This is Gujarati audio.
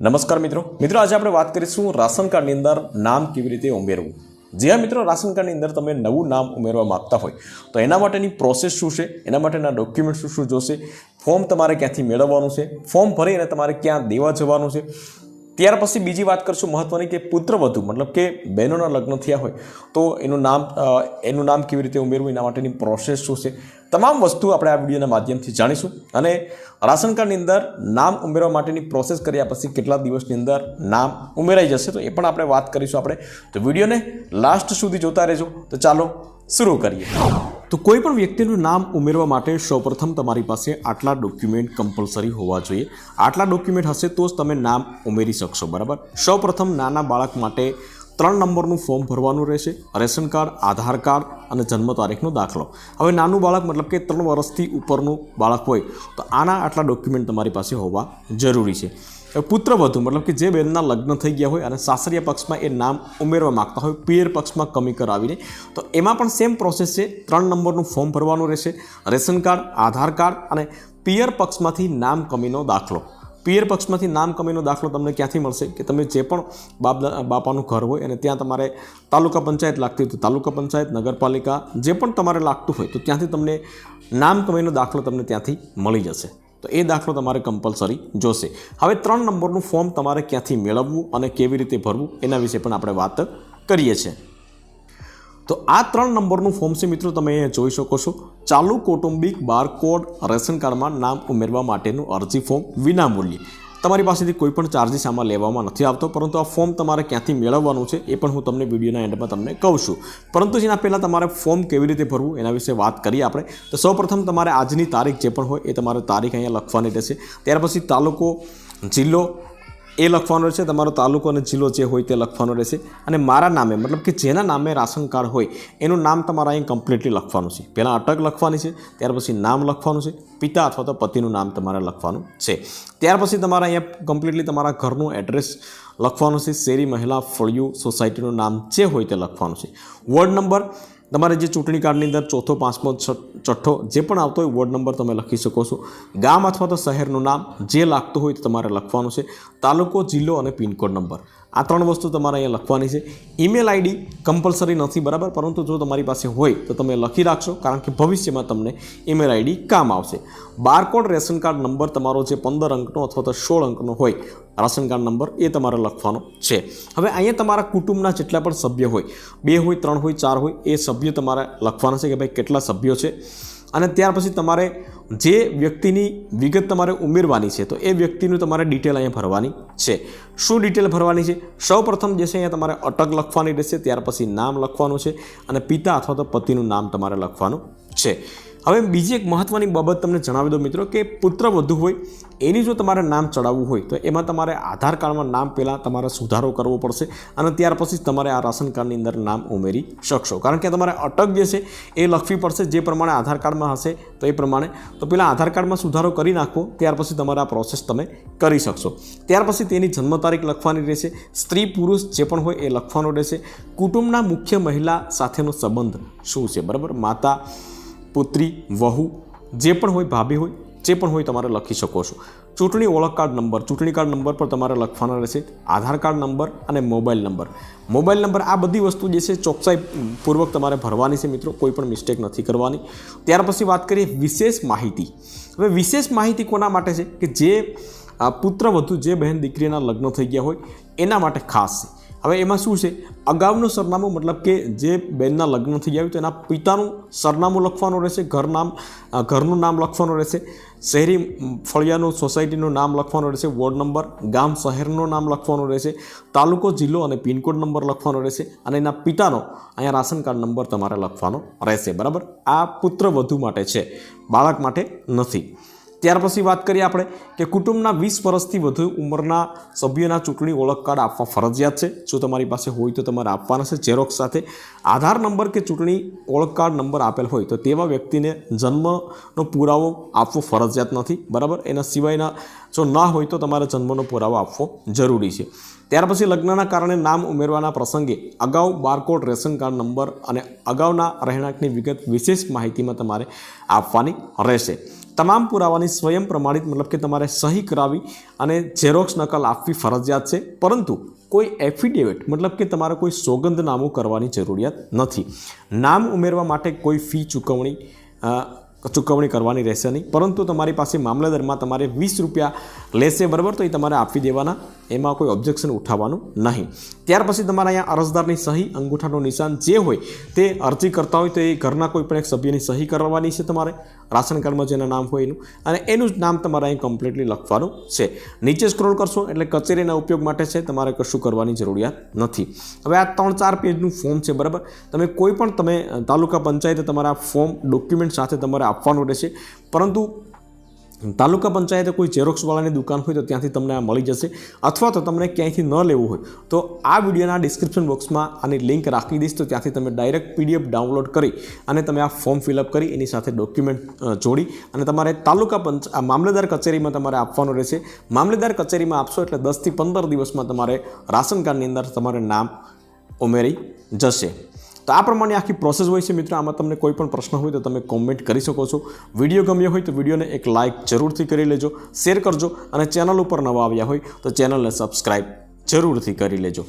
નમસ્કાર મિત્રો. મિત્રો, આજે આપણે વાત કરીશું રાશન કાર્ડની અંદર નામ કેવી રીતે ઉમેરવું. જે આ મિત્રો, રાશન કાર્ડની અંદર તમે નવું નામ ઉમેરવા માગતા હોય, તો એના માટેની પ્રોસેસ શું છે? એના માટેના ડોક્યુમેન્ટ શું શું જોશે? ફોર્મ તમારે ક્યાંથી મેળવવાનું છે? ફોર્મ ભરી અને તમારે ક્યાં દેવા જવાનું છે? ત્યાર પછી બીજી વાત કરશું મહત્વની કે પુત્રવધુ, મતલબ કે બહેનોના લગ્ન થયા હોય, તો એનું નામ એનું નામ કેવી રીતે ઉમેરવું એના માટેની પ્રોસેસ શું છે, તમામ વસ્તુ આપણે આ વિડીયોના માધ્યમથી જાણીશું. અને રાશન કાર્ડની અંદર નામ ઉમેરવા માટેની પ્રોસેસ કર્યા પછી કેટલા દિવસની અંદર નામ ઉમેરાઈ જશે, તો એ પણ આપણે વાત કરીશું આપણે. તો વિડીયોને લાસ્ટ સુધી જોતા રહેજો. તો ચાલો, શરૂ કરીએ. તો કોઈ પણ વ્યક્તિનું નામ ઉમેરવા માટે સૌપ્રથમ તમારી પાસે આટલા ડોક્યુમેન્ટ કમ્પલસરી હોવા જોઈએ. આટલા ડોક્યુમેન્ટ હશે તો જ તમે નામ ઉમેરી શકશો, બરાબર? સૌપ્રથમ નાના બાળક માટે ત્રણ નંબરનું ફોર્મ ભરવાનું રહેશે, રેશન કાર્ડ, આધાર કાર્ડ અને જન્મ તારીખનો દાખલો. હવે નાનું બાળક મતલબ કે ત્રણ વર્ષથી ઉપરનું બાળક હોય તો આના આટલા ડોક્યુમેન્ટ તમારી પાસે હોવા જરૂરી છે. પુત્રવધુ મતલબ કે જે બહેનના લગ્ન થઈ ગયા હોય અને સાસરિયા પક્ષમાં એ નામ ઉમેરવા માગતા હોય, પિયર પક્ષમાં કમી કરાવીને, તો એમાં પણ સેમ પ્રોસેસ છે. ત્રણ નંબરનું ફોર્મ ભરવાનું રહેશે. રેશન કાર્ડ, આધાર કાર્ડ અને પિયર પક્ષમાંથી નામ કમીનો દાખલો. પિયર પક્ષમાંથી નામ કમીનો દાખલો તમને ક્યાંથી મળશે? કે તમે જે પણ બાપ, બાપાનું ઘર હોય અને ત્યાં તમારે તાલુકા પંચાયત લાગતી હોય તો તાલુકા પંચાયત, નગરપાલિકા, જે પણ તમારે લાગતું હોય તો ત્યાંથી તમને નામ કમીનો દાખલો તમને ત્યાંથી મળી જશે. તો એ દાખલો તમારે કમ્પલસરી જોશે. હવે ત્રણ નંબરનું ફોર્મ તમારે ક્યાંથી મેળવવું અને કેવી રીતે ભરવું એના વિશે પણ આપણે વાત કરીએ છીએ. તો આ ત્રણ નંબરનું ફોર્મ છે મિત્રો, તમે અહીંયા જોઈ શકો છો. ચાલુ કૌટુંબિક બારકોડ રેશન કાર્ડમાં નામ ઉમેરવા માટેનું અરજી ફોર્મ વિનામૂલ્યે. તમારી પાસેથી કોઈ પણ ચાર્જિસ આમાં લેવામાં નથી આવતો, પરંતુ આ ફોર્મ તમારે ક્યાંથી મેળવવાનું છે એ પણ હું તમને વિડીયોના એન્ડમાં તમને કહું છું. પરંતુ જેના પહેલાં તમારે ફોર્મ કેવી રીતે ભરવું એના વિશે વાત કરીએ આપણે. તો સૌપ્રથમ તમારે આજની તારીખ જે પણ હોય એ તમારે તારીખ અહીંયા લખવાની રહેશે. ત્યાર પછી તાલુકો, જિલ્લો એ લખવાનો રહેશે. તમારો તાલુકો અને જિલ્લો જે હોય તે લખવાનો રહેશે. અને મારા નામે, મતલબ કે જેના નામે રાશન કાર્ડ હોય, એનું નામ તમારે અહીં કમ્પ્લીટલી લખવાનું છે. પહેલાં અટક લખવાની છે, ત્યાર પછી નામ લખવાનું છે. પિતા અથવા તો પતિનું નામ તમારે લખવાનું છે. ત્યાર પછી તમારે અહીંયા કમ્પ્લીટલી તમારા ઘરનું એડ્રેસ લખવાનું છે. શેરી, મહિલા, ફળિયું સોસાયટીનું નામ જે હોય તે લખવાનું છે. વોર્ડ નંબર તમારે જે ચૂંટણી કાર્ડની અંદર ચોથો, પાંચમો છઠ્ઠો જે પણ આવતો હોય વોર્ડ નંબર તમે લખી શકો છો. ગામ અથવા તો શહેરનું નામ જે લાગતું હોય તે તમારે લખવાનું છે. તાલુકો, જિલ્લો અને પિનકોડ નંબર. આ ત્રણ વસ્તુ તમારે અહીંયા લખવાની છે. ઈમેલ આઈડી કમ્પલસરી નથી, બરાબર? પરંતુ જો તમારી પાસે હોય, તો તમે લખી રાખશો, કારણ કે ભવિષ્યમાં તમને ઈમેલ આઈડી કામ આવશે. બારકોડ રેશન કાર્ડ નંબર તમારો જે પંદર અંકનો અથવા તો સોળ અંકનો હોય, રાશન કાર્ડ નંબર એ તમારે લખવાનો છે. હવે અહીંયા તમારા કુટુંબના જેટલા પણ સભ્ય હોય, બે હોય, ત્રણ હોય, ચાર હોય, એ સભ્ય તમારે લખવાના છે કે ભાઈ કેટલા સભ્યો છે? અને ત્યાર પછી તમારે જે વ્યક્તિની વિગત તમારે ઉમેરવાની છે, તો એ વ્યક્તિનું તમારે ડિટેલ અહીંયા ભરવાની છે. શું ડિટેલ ભરવાની છે? સૌ પ્રથમ જે છે અહીંયા તમારે અટક લખવાની રહેશે, ત્યાર પછી નામ લખવાનું છે અને પિતા અથવા તો પતિનું નામ તમારે લખવાનું છે. હવે બીજી એક મહત્ત્વની બાબત તમને જણાવી દો મિત્રો કે પુત્ર વધુ હોય, એની જો તમારે નામ ચડાવવું હોય, તો એમાં તમારે આધાર કાર્ડમાં નામ પહેલાં તમારે સુધારો કરવો પડશે અને ત્યાર પછી જ તમારે આ રાશન કાર્ડની અંદર નામ ઉમેરી શકશો. કારણ કે તમારે અટક જે છે, એ લખવી પડશે, જે પ્રમાણે આધાર કાર્ડમાં હશે, તો એ પ્રમાણે. તો પહેલાં આધાર કાર્ડમાં સુધારો કરી નાખો, ત્યાર પછી તમારે આ પ્રોસેસ તમે કરી શકશો. ત્યાર પછી તેની જન્મ તારીખ લખવાની રહેશે, સ્ત્રી પુરુષ જે પણ હોય એ લખવાનો રહેશે. કુટુંબના મુખ્ય મહિલા સાથેનો સંબંધ શું છે? બરાબર? માતા પુત્રી, વહુ, જે પણ હોય, ભાભી હોય, જે પણ હોય તમારે લખી શકો છો. ચૂંટણી ઓળખ કાર્ડ નંબર, ચૂંટણી કાર્ડ નંબર પર તમારે લખવાના રહેશે, આધાર કાર્ડ નંબર અને મોબાઈલ નંબર. મોબાઈલ નંબર આ બધી વસ્તુ જે છે ચોકસાઈ પૂર્વક તમારે ભરવાની છે મિત્રો, કોઈ પણ મિસ્ટેક નથી કરવાની. ત્યાર પછી વાત કરીએ વિશેષ માહિતી. હવે વિશેષ માહિતી કોના માટે છે? કે જે પુત્ર વધુ જે બહેન દીકરીના લગ્ન થઈ ગયા હોય, એના માટે ખાસ છે. હવે એમાં શું છે? અગાઉનું સરનામું મતલબ કે જે બેનના લગ્ન થઈ ગયા તેના પિતાનું સરનામું લખવાનું રહેશે, ઘર નામ ઘરનું નામ લખવાનું રહેશે, શહેરી ફળિયાનું સોસાયટીનું નામ લખવાનું રહેશે, વોર્ડ નંબર, ગામ શહેરનું નામ લખવાનું રહેશે, તાલુકો, જિલ્લો અને પિનકોડ નંબર લખવાનો રહેશે અને એના પિતાનો અહીંયા રાશન કાર્ડ નંબર તમારે લખવાનો રહેશે, બરાબર? આ પુત્ર વધુ માટે છે, બાળક માટે નથી. ત્યાર પછી વાત કરીએ આપણે કે કુટુંબના વીસ વર્ષથી વધુ ઉંમરના સભ્યોના ચૂંટણી ઓળખ કાર્ડ આપવા ફરજિયાત છે. જો તમારી પાસે હોય તો તમારે આપવાના છે. ઝેરોક્ષ સાથે આધાર નંબર કે ચૂંટણી ઓળખ કાર્ડ નંબર આપેલ હોય તો તેવા વ્યક્તિને જન્મનો પુરાવો આપવો ફરજિયાત નથી. બરાબર? એના સિવાયના જો ના હોય તો તમારે જન્મનો પુરાવો આપવો જરૂરી છે. ત્યાર પછી લગ્નના કારણે નામ ઉમેરવાના પ્રસંગે અગાઉ બારકોડ, રેશન કાર્ડ નંબર અને અગાઉના રહેણાંકની વિગત વિશેષ માહિતીમાં તમારે આપવાની રહેશે. તમામ પુરાવાની સ્વયં પ્રમાણિત, મતલબ કે તમારે સહી કરાવી અને ઝેરોક્સ નકલ આપવી ફરજિયાત છે. પરંતુ કોઈ એફિડેવિટ મતલબ કે તમારે કોઈ સોગંદનામું કરવાની જરૂરિયાત નથી. નામ ઉમેરવા માટે કોઈ ફી ચૂકવણી ચૂકવણી કરવાની રહેશે નહીં. પરંતુ તમારી પાસે મામલતદારમાં તમારે વીસ રૂપિયા લેશે બરાબર, તો એ તમારે આપી દેવાના. એમાં કોઈ ઓબ્જેક્શન ઉઠાવવાનું નહીં. ત્યાર પછી તમારા અહીંયા અરજદારની સહી, અંગૂઠાનું નિશાન જે હોય તે અરજી કરતા હોય તો એ ઘરના કોઈ પણ એક સભ્યની સહી કરવાની છે તમારે. રાશન કાર્ડમાં જેના નામ હોય એનું. અને એનું જ નામ તમારે અહીં કમ્પ્લીટલી લખવાનું છે. નીચે સ્ક્રોલ કરશો એટલે કચેરીના ઉપયોગ માટે છે, તમારે કશું કરવાની જરૂરિયાત નથી. હવે આ ત્રણ ચાર પેજનું ફોર્મ છે, બરાબર? તમે કોઈ પણ તમે તાલુકા પંચાયતે તમારા ફોર્મ ડોક્યુમેન્ટ સાથે તમારે આપવાનું રહેશે. પરંતુ તાલુકા પંચાયતે કોઈ ઝેરોક્સવાળાની દુકાન હોય તો ત્યાંથી તમને આ મળી જશે. અથવા તો તમને ક્યાંયથી ન લેવું હોય તો આ વિડીયોના ડિસ્ક્રિપ્શન બોક્સમાં આની લિંક રાખી દઈશ. તો ત્યાંથી તમે ડાયરેક્ટ પીડીએફ ડાઉનલોડ કરી અને તમે આ ફોર્મ ફિલઅપ કરી એની સાથે ડોક્યુમેન્ટ જોડી અને તમારે તાલુકા પંચ મામલેદાર કચેરીમાં તમારે આપવાનું રહેશે. મામલેદાર કચેરીમાં આપશો એટલે દસથી પંદર દિવસમાં તમારે રાશન કાર્ડની અંદર તમારે નામ ઉમેરી જશે. તો આ પ્રમાણે આખી પ્રોસેસ હોય છે મિત્રો. આમાં તમને કોઈ પણ પ્રશ્ન હોય તો તમે કોમેન્ટ કરી શકો છો. વીડિયો ગમ્યો હોય તો વિડીયોને એક લાઇક જરૂરથી કરી લેજો શેર કરજો અને ચેનલ ઉપર નવા આવ્યા હોય તો ચેનલને સબસ્ક્રાઈબ જરૂરથી કરી લેજો.